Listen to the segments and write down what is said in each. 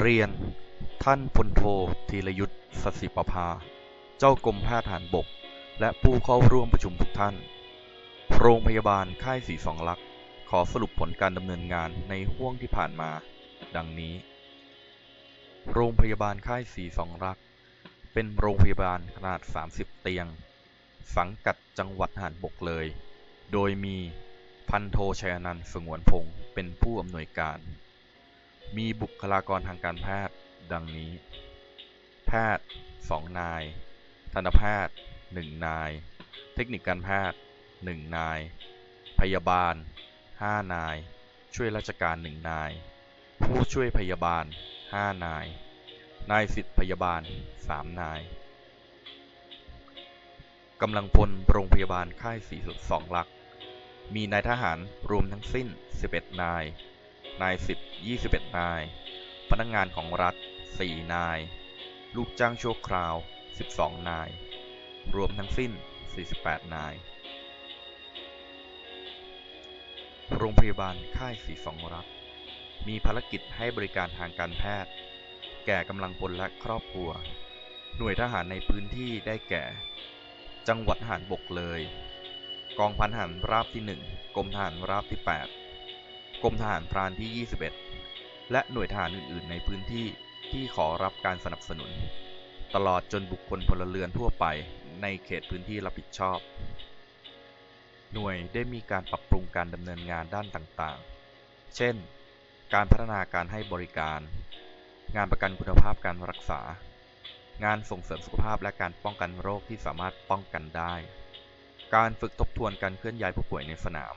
เรียน ท่านพลโทธีรยุทธสศิปภา เจ้ากรมแพทย์ทหารบก และผู้เข้าร่วมประชุมทุกท่าน โรงพยาบาลค่ายศรีสองลักษ์ขอสรุปผลการดำเนินงานในห่วงที่ผ่านมา ดังนี้ โรงพยาบาลค่ายศรีสองลักษ์เป็นโรงพยาบาลขนาด 30 เตียง สังกัดจังหวัดหารบกเลย โดยมีพันโทชัยนันท์สงวนพงศ์เป็นผู้อำนวยการ มีบุคลากรทางการแพทย์ ดังนี้ แพทย์ 2 นาย ทันตแพทย์ 1 นาย เทคนิคการแพทย์ 1 นาย พยาบาล 5 นาย ช่วยราชการ 1 นาย ผู้ช่วยพยาบาล 5 นาย นายสิทธิพยาบาล 3 นายกำลังพลโรงพยาบาลค่ายศรีสองลัก มีนายทหารรวมทั้งสิ้น 11 นาย นายสิบ21นาย พนักงานของรัฐ4นาย ลูกจ้างชั่วคราว12นาย รวมทั้งสิ้น48นาย โรงพยาบาลค่ายศรีสองรักษ์มีภารกิจให้บริการทางการแพทย์ แก่กำลังพลและครอบครัว หน่วยทหารในพื้นที่ได้แก่ จังหวัดทหารบกเลย กองพันทหารราบที่ 1 กรมทหารราบที่ 8 กรมทหารพรานที่ 21 และหน่วยทหารอื่น ๆ ในพื้นที่ที่ขอรับการสนับสนุน ตลอดจนบุคคลพลเรือนทั่วไปในเขตพื้นที่รับผิดชอบ หน่วยได้มีการปรับปรุงการดำเนินงานด้านต่าง ๆ เช่น การพัฒนาการให้บริการ งานประกันคุณภาพการรักษา งานส่งเสริมสุขภาพและการป้องกันโรคที่สามารถป้องกันได้ การฝึกทบทวนการเคลื่อนย้ายผู้ป่วยในสนาม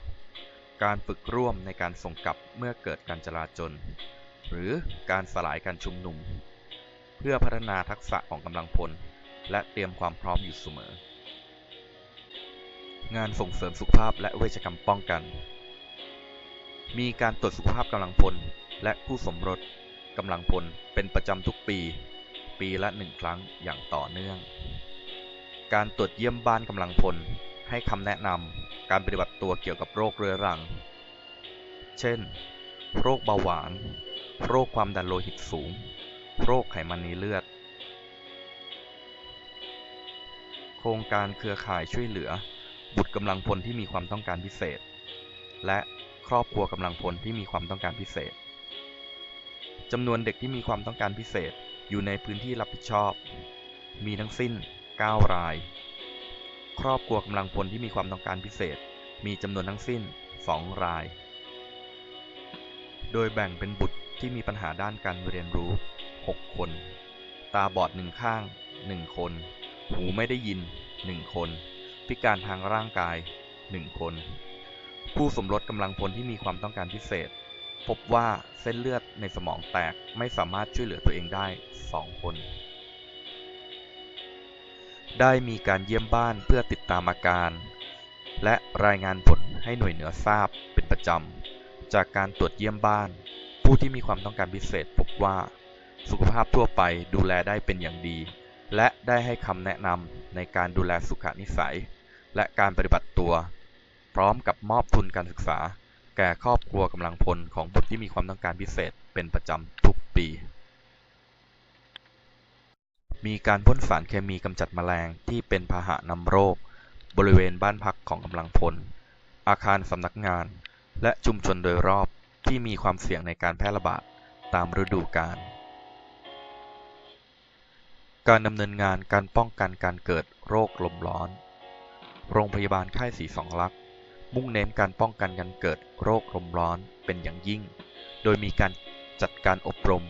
การฝึกร่วมในการส่งกลับเมื่อเกิดการจลาจล หรือการสลายการชุมนุม เพื่อพัฒนาทักษะของกำลังพล และเตรียมความพร้อมอยู่เสมอ งานส่งเสริมสุขภาพและเวชกรรมป้องกัน มีการตรวจสุขภาพกำลังพล และคู่สมรสกำลังพลเป็นประจำทุกปี ปีละหนึ่งครั้งอย่างต่อเนื่อง การตรวจเยี่ยมบ้านกำลังพล ให้คำแนะนำการปฏิบัติตัวเกี่ยวกับโรคเรื้อรัง เช่น โรคเบาหวาน โรคความดันโลหิตสูง โรคไขมันในเลือด โครงการเครือข่ายช่วยเหลือ บุตรกำลังพลที่มีความต้องการพิเศษ และครอบครัวกำลังพลที่มีความต้องการพิเศษจำนวนเด็กที่มีความต้องการพิเศษอยู่ในพื้นที่รับผิดชอบ มีทั้งสิ้น 9 ราย รอบครัวกำลังพลที่มีความต้องการพิเศษ มีจำนวนทั้งสิ้น 2 ราย โดยแบ่งเป็นบุตรที่มีปัญหาด้านการเรียนรู้ 6 คน ตาบอดหนึ่งข้าง 1 คน หูไม่ได้ยิน 1 คน พิการทางร่างกาย 1 คน ผู้สมรสกำลังพลที่มีความต้องการพิเศษ พบว่าเส้นเลือดในสมองแตกไม่สามารถช่วยเหลือตัวเองได้ 2 คน ได้มีการเยี่ยมบ้านเพื่อติดตามอาการ และรายงานผลให้หน่วยเหนือทราบเป็นประจำ จากการตรวจเยี่ยมบ้าน ผู้ที่มีความต้องการพิเศษพบว่า สุขภาพทั่วไปดูแลได้เป็นอย่างดี และได้ให้คำแนะนำในการดูแลสุขนิสัย และการปฏิบัติตัว พร้อมกับมอบทุนการศึกษา แก่ครอบครัวกำลังพลของบุตรที่มีความต้องการพิเศษเป็นประจำทุกปี มีการพ่นสารเคมีกำจัดแมลงที่เป็นพาหะนำโรค บริเวณบ้านพักของกำลังพล อาคารสำนักงาน และชุมชนโดยรอบที่มีความเสี่ยงในการแพร่ระบาดตามฤดูกาล การดำเนินงานการป้องกันการเกิดโรคลมร้อน โรงพยาบาลค่ายศรีสองลักษณ์มุ่งเน้นการป้องกันการเกิดโรคลมร้อนเป็นอย่างยิ่ง โดยมีการจัดการอบรม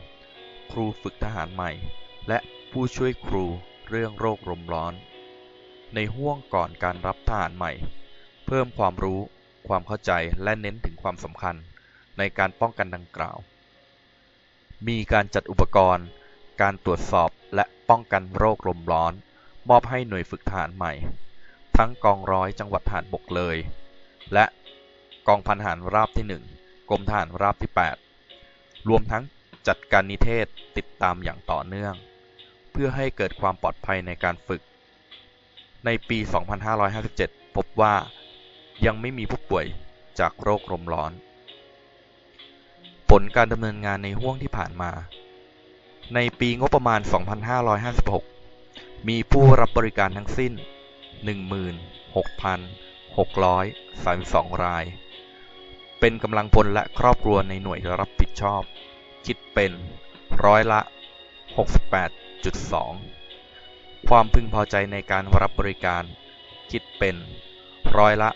ครูฝึกทหารใหม่ และ ผู้ช่วยครูเรื่องโรคลมร้อน ในห่วงก่อนการรับทหารใหม่ เพิ่มความรู้ ความเข้าใจและเน้นถึงความสำคัญในการป้องกันดังกล่าว มีการจัดอุปกรณ์ การตรวจสอบและป้องกันโรคลมร้อน มอบให้หน่วยฝึกทหารใหม่ ทั้งกองร้อยจังหวัดทหารบกเลย และกองพันทหารราบที่ 1 กรมทหารราบที่ 8 รวมทั้งจัดการนิเทศติดตามอย่างต่อเนื่อง เพื่อให้เกิดความปลอดภัยในการฝึก ในปี 2557 พบว่ายังไม่มีผู้ป่วยจากโรคลมร้อน ผลการดำเนินงานในห่วงที่ผ่านมา ในปีงบประมาณ 2556 มีผู้รับบริการทั้งสิ้น 16,632 ราย เป็นกำลังพลและครอบครัวในหน่วยรับผิดชอบ คิดเป็นร้อยละ 68 68.2ความพึงพอใจในการรับบริการ คิดเป็นร้อยละ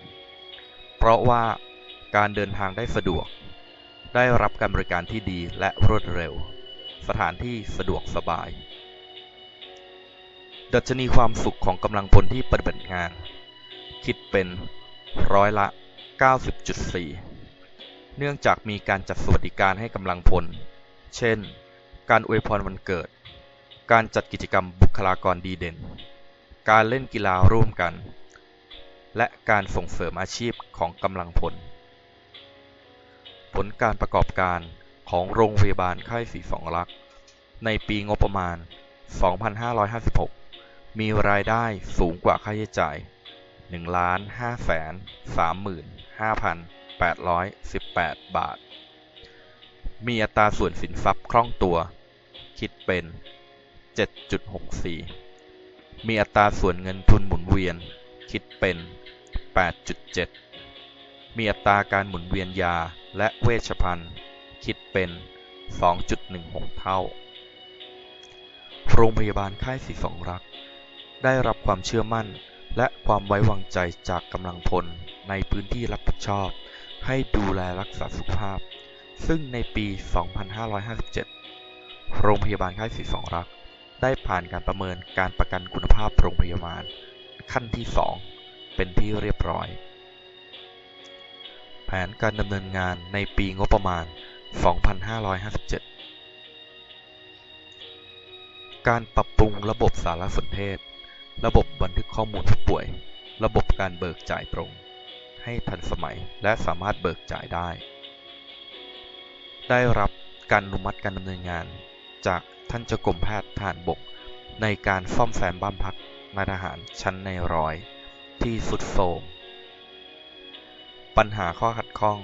85.25 เพราะว่าการเดินทางได้สะดวก ได้รับการบริการที่ดีและรวดเร็ว สถานที่สะดวกสบาย ดัชนีความสุขของกำลังพลที่ปฏิบัติงาน คิดเป็นร้อยละ 90.4 เนื่องจากมีการจัดสวัสดิการให้กำลังพล เช่น การอวยพรวันเกิด การจัดกิจกรรมบุคลากรดีเด่น การเล่นกีฬาร่วมกัน และการส่งเสริมอาชีพของกำลังพล ผลการประกอบการของโรงพยาบาลค่ายศรีสองลักษ์ในปีงบประมาณ 2556 มีรายได้สูงกว่าค่าใช้จ่าย 1,535,818 บาท มีอัตราส่วนสินทรัพย์คล่องตัว คิดเป็น 7.64 มีอัตราส่วนเงินทุนหมุนเวียน คิดเป็น 8.7 มีอัตราการหมุนเวียนยาและเวชภัณฑ์ คิดเป็น 2.16 เท่า โรงพยาบาลค่ายศรีสองรัก ได้รับความเชื่อมั่นและความไว้วางใจจากกำลังพลในพื้นที่รับผิดชอบ ให้ดูแลรักษาสุขภาพ ซึ่งในปี 2557 โรงพยาบาลค่ายศรีสองรัก ได้ผ่านการประเมินการประกันคุณภาพโรงพยาบาล ขั้นที่ 2 เป็นที่เรียบร้อย แผนการดำเนินงานในปีงบประมาณ 2557 การปรับปรุงระบบสารสนเทศ ระบบบันทึกข้อมูลผู้ป่วย ระบบการเบิกจ่ายตรง ให้ทันสมัยและสามารถเบิกจ่ายได้ ได้รับการอนุมัติการดำเนินงาน จากท่านเจ้ากรมแพทย์ทหารบก ในการซ่อมแซมบ้านพักนายทหารชั้นในร้อยที่สุดโทรมปัญหาข้อขัดข้อง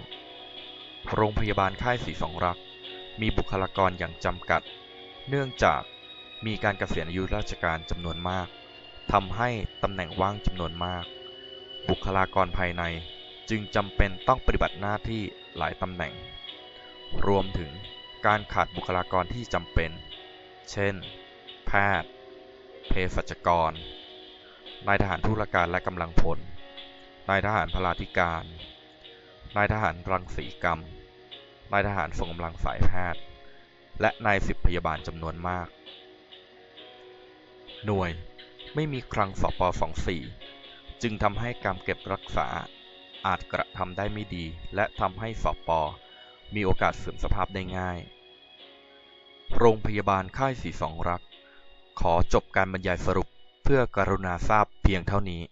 โรงพยาบาลค่ายศรีสองรัก มีบุคลากรอย่างจำกัด เนื่องจากมีการเกษียณอายุราชการจำนวนมากทำให้ตำแหน่งว่างจำนวนมาก บุคลากรภายในจึงจำเป็นต้องปฏิบัติหน้าที่หลายตำแหน่ง รวมถึง การขาดบุคลากรที่จำเป็น เช่น แพทย์ เภสัชกร นายทหารธุรการและกำลังพล นายทหารพลาธิการ นายทหารรังสีกรรม นายทหารส่งกำลังสายแพทย์ และนายสิบพยาบาลจำนวนมาก หน่วยไม่มีคลังสป24จึงทำให้การเก็บรักษาอาจกระทำได้ไม่ดีและทำให้สป มีโอกาสเสื่อมสภาพได้ง่าย โรงพยาบาลค่ายศรีสองรัก ขอจบการบรรยายสรุปเพื่อกรุณาทราบเพียงเท่านี้